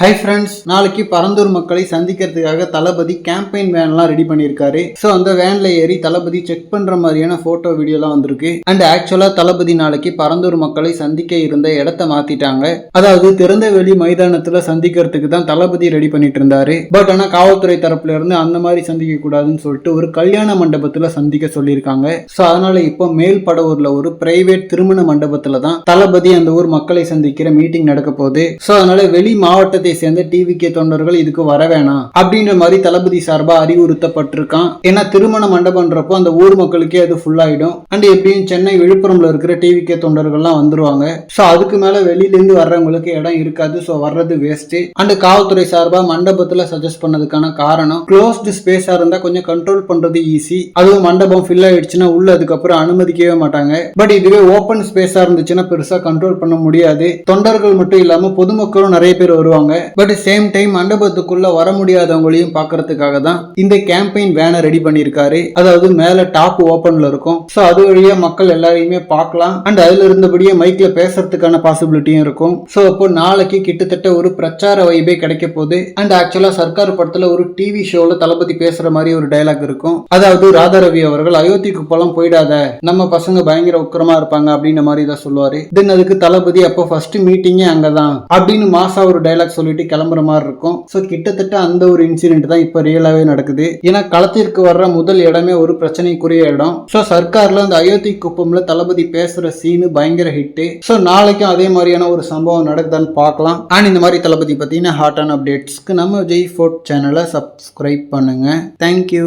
Hi friends நாளைக்கு பரந்தூர் மக்களை சந்திக்கிறதுக்காக தளபதி கேம்பெயின் வேன்லாம் ரெடி பண்ணியிருக்காரு. ஸோ அந்த வேன்ல ஏறி தளபதி செக் பண்ற மாதிரியான ஃபோட்டோ வீடியோலாம் வந்திருக்கு. அண்ட் ஆக்சுவலா தளபதி நாளைக்கு பரந்தூர் மக்களை சந்திக்க இருந்த இடத்த மாத்திட்டாங்க. அதாவது திறந்தவெளி மைதானத்தில் சந்திக்கிறதுக்கு தான் தளபதி ரெடி பண்ணிட்டு இருந்தாரு. பட் ஆனா காவல்துறை தரப்புல இருந்து அந்த மாதிரி சந்திக்க கூடாதுன்னு சொல்லிட்டு ஒரு கல்யாண மண்டபத்துல சந்திக்க சொல்லியிருக்காங்க. ஸோ அதனால இப்போ மேல் படவூரில் ஒரு பிரைவேட் திருமண மண்டபத்துல தான் தளபதி அந்த ஊர் மக்களை சந்திக்கிற மீட்டிங் நடக்க போகுது. ஸோ அதனால வெளி மாவட்டத்தை சேர்ந்த டிவிகே தொண்டர்கள் இதுக்கு வர வேணாம் அப்படின்ற மாதிரி தளபதி சார்பா அறிவுறுத்தப்பட்டிருக்கான். ஏன்னா திருமண மண்டபம்ன்றப்போ அந்த ஊர் மக்களுக்கே அது ஃபுல்லாயிடும் அண்ட் எப்படியும் சென்னை விழுப்புரம்ல இருக்கிற டிவிகே தொண்டர்கள்லாம் வந்துருவாங்க. ஸோ அதுக்கு மேல வெளியில இருந்து வர்றவங்களுக்கு இடம் இருக்காது. ஸோ வர்றது வேஸ்ட் அண்ட் காவல்துறை சார்பா மண்டபத்துல சஜஸ்ட் பண்ணதுக்கான காரணம் க்ளோஸ்டு ஸ்பேஸா இருந்தா கொஞ்சம் கண்ட்ரோல் பண்றது ஈஸி அதுவும் மண்டபம் ஃபில் ஆயிடுச்சுன்னா உள்ள அதுக்கப்புறம் அனுமதிக்கவே மாட்டாங்க. பட் இதுவே ஓப்பன் ஸ்பேஸா இருந்துச்சுன்னா பெருசா கண்ட்ரோல் பண்ண முடியாது. தொண்டர்கள் மட்டும் இல்லாம பொதுமக்களும் நிறைய பேர் வருவாங்க. பட் சேம் டைம் மண்டபத்துக்குள்ள வர முடியாதவங்களையும் பாக்குறதுக்காக தான் இந்த கேம்பெயின் வேனை ரெடி பண்ணியிருக்காரு. அதாவது மேல டாப் ஓப்பன்ல இருக்கும். ஸோ அது வழியா மக்கள் எல்லாரையுமே பார்க்கலாம். அண்ட் அதுல இருந்தபடியே மைக்ல பேசுறதுக்கான பாசிபிலிட்டியும் இருக்கும். ஸோ அப்போ நாளைக்கு கிட்டத்தட்ட ஒரு பிரச்சார வைபே கிடைக்க போகுது. அண்ட் ஆக்சுவலா சர்க்கார் படத்துல ஒரு டிவி ஷோல தளபதி பேசுற மாதிரி ஒரு டயலாக் இருக்கும். அதாவது ராதாரவி அவர்கள் அயோத்திக்கு போலாம் போயிடாத. நம்ம பசங்க பயங்கர உக்கிரமா இருப்பாங்க அப்படின்ற மாதிரி தான் சொல்லுவாரு. தென் அதுக்கு தளபதி அப்போ ஃபர்ஸ்ட் மீட்டிங்கே அங்கதான். அப்படின்னு மாசா ஒரு டயலாக் சொல்லிட்டு கிளம்புற மாதிரி இருக்கும். ஸோ கிட்டத்தட்ட அந்த ஒரு இன்சிடென்ட் தான் இப்போ ரியலாகவே நடக்குது. ஏன்னா களத்திற்கு வர்ற முதல் இடமே ஒரு பிரச்சனைக்குரிய இடம். ஸோ சர்க்காரில் அந்த அயோத்தி குப்பம்ல தளபதி பேசுகிற சீனு பயங்கர ஹிட்டு ஸோ நாளைக்கும் அதே மாதிரியான ஒரு சம்பவம் நடக்குதான்னு பார்க்கலாம். அண்ட் இந்த மாதிரி தளபதி பார்த்தீங்கன்னா ஹாட்டான அப்டேட்ஸ்க்கு நம்ம ஜெய் ஃபோர்ட் சேனலை சப்ஸ்கிரைப் பண்ணுங்கள் தேங்க்யூ